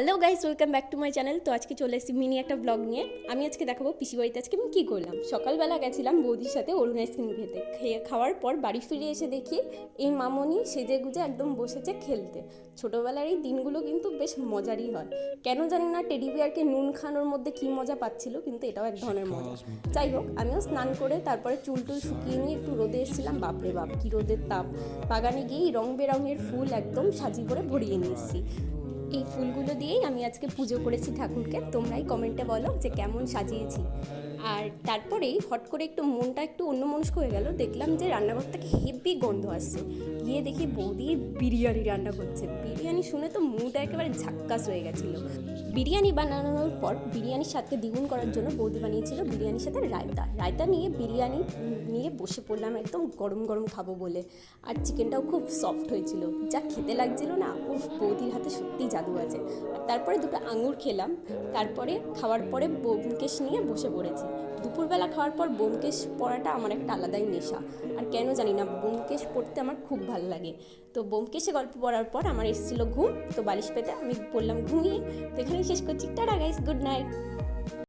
Hello guys welcome back to my channel তো আজকে চলে এসেছি মিনি একটা ব্লগ নিয়ে। আমি আজকে দেখাবো পিসি বাড়িতে আজকে আমি কী করলাম। সকালবেলা গেছিলাম বৌদির সাথে অরুণ আইসক্রিম খেতে। খেয়ে খাওয়ার পর বাড়ি ফিরে এসে দেখি এই মামনি সেজে গুজে একদম বসেছে খেলতে। ছোটোবেলার এই দিনগুলো কিন্তু বেশ মজারই হয়। কেন জানি না টেডি বিয়ারকে নুন খানোর মধ্যে কী মজা পাচ্ছিল কিন্তু এটাও এক ধরনের মজা। যাই হোক আমিও স্নান করে তারপরে চুল টুল শুকিয়ে নিয়ে একটু রোদে এসেছিলাম। বাপরে বাপ কী রোদের তাপ। বাগানে গিয়েই রং বেরঙের ফুল একদম সাজি করে ভরিয়ে নিয়ে এসেছি এই ফুলগুলো দিয়েই আমি আজকে পুজো করেছি ঠাকুরকে। তোমরাই কমেন্টে বলো যে কেমন সাজিয়েছি। আর তারপরেই হট করে একটু মনটা একটু অন্যমনস্ক হয়ে গেল, দেখলাম যে রান্নাঘর থেকে হেভি গন্ধ আসছে। গিয়ে দেখি বৌদি বিরিয়ানি রান্না করছে। বিরিয়ানি শুনে তো মুড একেবারে ঝাক্কাস হয়ে গেছিল। বিরিয়ানি বানানোর পর বিরিয়ানির স্বাদকে দ্বিগুণ করার জন্য বৌদি বানিয়েছিল বিরিয়ানির সাথে রায়তা। রায়তা নিয়ে বিরিয়ানি নিয়ে বসে পড়লাম একদম গরম গরম খাব বলে। আর চিকেনটাও খুব সফট হয়েছিল। যা খেতে লাগছিল না, উফ, বৌদির হাতে সত্যিই জাদু আছে আর তারপরে দুটো আঙুর খেলাম, তারপরে খাওয়ার পরে বোমকেশ নিয়ে বসে পড়েছি। দুপুরবেলা খাওয়ার পর বোমকেশ পড়াটা আমার একটা আলাদাই নেশা। আর কেন জানি না, বোমকেশ পড়তে আমার খুব ভালো লাগে। তো বোমকেশে গল্প পড়ার পর আমার এসেছিল ঘুম, তো বালিশ পেতে আমি বললাম, ঘুমিয়ে, তো এখানেই শেষ করছি। Tata guys good night